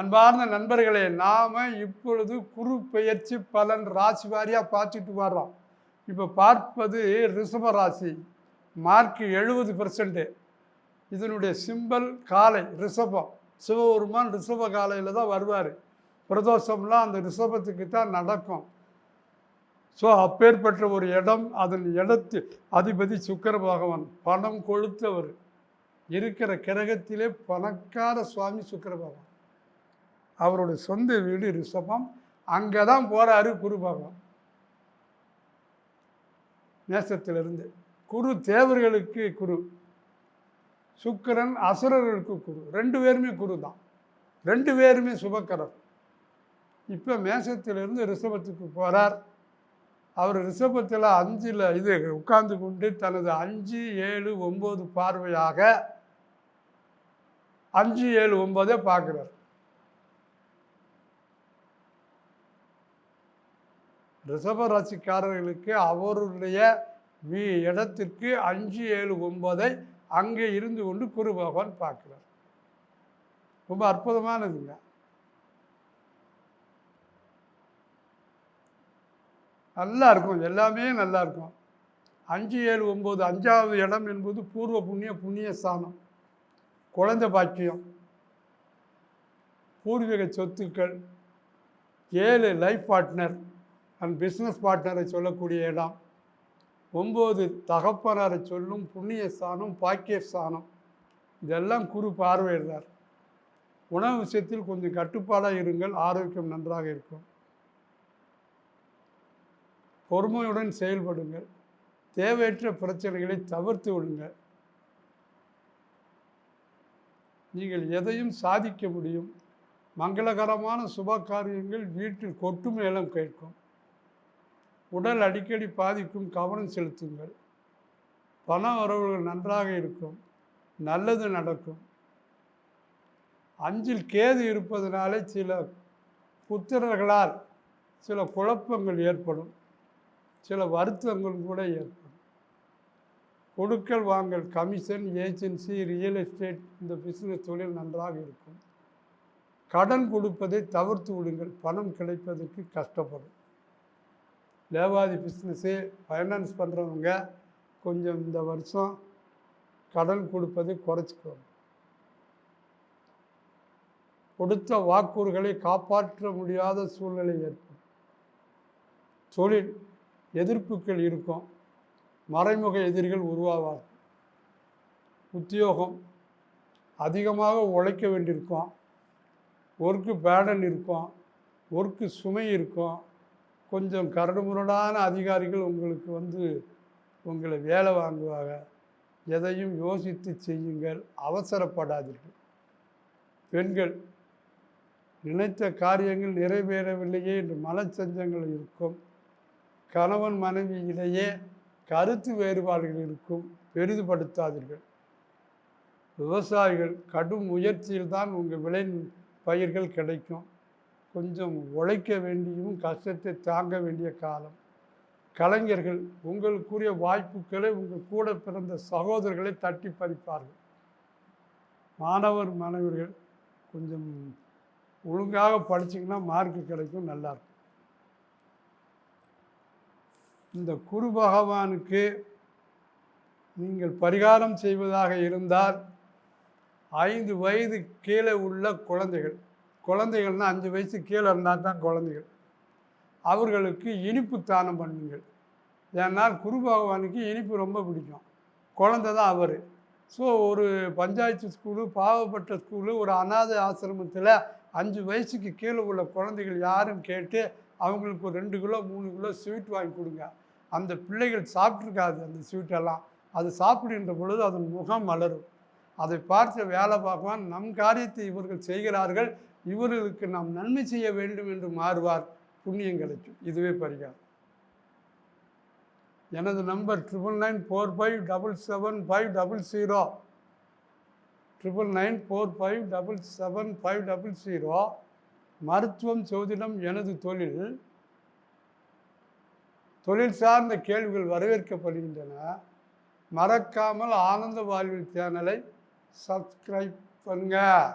அன்பார்ந்த நண்பர்களே நாம் இப்பொழுது குரு பெயர்ச்சி பலன் ராசி வாரியாக பார்த்துட்டு வர்றோம். இப்போ பார்ப்பது ரிஷப ராசி. மார்க் எழுபது பெர்சன்ட்டு இதனுடைய சிம்பல் காலை ரிஷபம். சிவபெருமான் ரிஷப காலையில் தான் வருவார். பிரதோஷம்லாம் அந்த ரிஷபத்துக்கு தான் நடக்கும். ஸோ அப்பேற்பட்ட ஒரு இடம் அதன் இடத்து அதிபதி சுக்கர பகவான். பணம் கொளுத்தவர். இருக்கிற கிரகத்திலே பணக்கார சுவாமி சுக்கர பகவான். அவருடைய சொந்த வீடு ரிஷபம். அங்கே தான் போகிறாரு குரு பகவான். நேசத்திலிருந்து. குரு தேவர்களுக்கு குரு. சுக்கிரன் அசுரர்களுக்கு குரு. ரெண்டு பேருமே குரு தான். ரெண்டு பேருமே சுபக்கரர். இப்போ மேசத்திலிருந்து ரிஷபத்துக்கு போகிறார் அவர் ரிஷபத்தில் அஞ்சில் இது உட்கார்ந்து கொண்டு தனது அஞ்சு ஏழு ஒம்பது பார்வையாக அஞ்சு ஏழு ஒம்பதே பார்க்குறார். ரிஷப ராசிக்காரர்களுக்கு அவருடைய வீ இடத்திற்கு அஞ்சு ஏழு ஒன்பதை அங்கே இருந்து கொண்டு குரு பகவான் பார்க்குறார். ரொம்ப அற்புதமானதுங்க. நல்லா இருக்கும். எல்லாமே நல்லா இருக்கும். அஞ்சு ஏழு ஒம்பது அஞ்சாவது இடம் என்பது பூர்வ புண்ணிய புண்ணிய ஸ்தானம். குழந்த பாக்கியம். பூர்வீக சொத்துக்கள். ஏழு லைஃப் பார்ட்னர் அண்ட் பிஸ்னஸ் பார்ட்னரை சொல்லக்கூடிய இடம். ஒம்பது தகப்பனரை சொல்லும் புண்ணிய ஸ்தானம் பாக்கிய ஸ்தானம். இதெல்லாம் குரு பார்வையிடுறார். உணவு விஷயத்தில் கொஞ்சம் கட்டுப்பாடாக இருங்கள் ஆரோக்கியம் நன்றாக இருக்கும். பொறுமையுடன் செயல்படுங்கள். தேவையற்ற பிரச்சனைகளை தவிர்த்து விடுங்கள். நீங்கள் எதையும் சாதிக்க முடியும். மங்களகரமான சுப காரியங்கள் வீட்டில் கொட்டு மேளம் கேட்கும். உடல் அடிக்கடி பாதிக்கும் கவனம் செலுத்துங்கள். பண வரவுகள் நன்றாக இருக்கும். நல்லது நடக்கும். அஞ்சில் கேது இருப்பதனாலே சில புத்திரர்களால் சில குழப்பங்கள் ஏற்படும். சில வருத்தங்கள் கூட ஏற்படும். கொடுக்கல் வாங்கல் கமிஷன் ஏஜென்சி ரியல் எஸ்டேட் இந்த பிஸ்னஸ் தொழில் நன்றாக இருக்கும். கடன் கொடுப்பதை தவிர்த்து விடுங்கள். பணம் கிடைப்பதற்கு கஷ்டப்படும். லேவாதி பிஸ்னஸ்ஸு ஃபைனான்ஸ் பண்ணுறவங்க கொஞ்சம் இந்த வருஷம் கடன் கொடுப்பதை குறைச்சிக்கோங்க. கொடுத்த வாக்குறுகளை காப்பாற்ற முடியாத சூழ்நிலை ஏற்படும். தொழில் எதிர்ப்புகள் இருக்கும். மறைமுக எதிரிகள் உருவாவார் உத்தியோகம் அதிகமாக உழைக்க வேண்டியிருக்கும். ஒர்க்கு பேடன் இருக்கும். ஒர்க்கு சுமை இருக்கும். கொஞ்சம் கரடுமுரடான அதிகாரிகள் உங்களுக்கு வந்து உங்களை வேலை வாங்குவாங்க. எதையும் யோசித்து செய்யுங்கள். அவசரப்படாதீர்கள். பெண்கள் நினைத்த காரியங்கள் நிறைவேறவில்லையே என்று மனச்சஞ்சங்கள் இருக்கும். கணவன் மனைவியிலேயே கருத்து வேறுபாடுகள் இருக்கும். பெரிதுபடுத்தாதீர்கள். விவசாயிகள் கடும் முயற்சியில் தான் உங்கள் விளை பயிர்கள் கிடைக்கும். கொஞ்சம் உழைக்க வேண்டியும் கஷ்டத்தை தாங்க வேண்டிய காலம். கலைஞர்கள் உங்களுக்குரிய வாய்ப்புகளை உங்கள் கூட பிறந்த சகோதரர்களை தட்டி பறிப்பார்கள். மாணவர் மாணவர்கள் கொஞ்சம் ஒழுங்காக படிச்சிங்கன்னா மார்க்கு கிடைக்கும் நல்லாயிருக்கும் இந்த குரு பகவானுக்கு நீங்கள் பரிகாரம் செய்வதாக இருந்தால் ஐந்து வயது கீழே உள்ள குழந்தைகள் குழந்தைகள்னால் அஞ்சு வயசு கீழே இருந்தால் தான் குழந்தைகள். அவர்களுக்கு இனிப்பு தானம் பண்ணுங்கள். ஏன்னால் குரு பகவானுக்கு இனிப்பு ரொம்ப பிடிக்கும். குழந்த தான் அவர். ஸோ ஒரு பஞ்சாயத்து ஸ்கூலு பாவப்பட்ட ஸ்கூலு ஒரு அனாதை ஆசிரமத்தில் அஞ்சு வயசுக்கு கீழே உள்ள குழந்தைகள் யாரும் கேட்டு அவங்களுக்கு ஒரு ரெண்டு கிலோ மூணு கிலோ ஸ்வீட் வாங்கி கொடுங்க. அந்த பிள்ளைகள் சாப்பிட்ருக்காது அந்த ஸ்வீட்டெல்லாம் அது சாப்பிடுகின்ற பொழுது அதன் முகம் மலரும். அதை பார்த்து வேலை பார்க்குவான் நம் காரியத்தை இவர்கள் செய்கிறார்கள். இவர்களுக்கு நாம் நன்மை செய்ய வேண்டும் என்று மாறுவார் புண்ணியம் கிடைக்கும் இதுவே பரிகாரம். எனது number triple nine four five double seven five double zero triple nine four five double seven five double zero மருத்துவம் சோதிடம் எனது தொழில். தொழில் சார்ந்த கேள்விகள் வரவேற்கப்படுகின்றன. மறக்காமல் ஆனந்த வாழ்வில் சேனலை சப்ஸ்கிரைப் பண்ணுங்கள்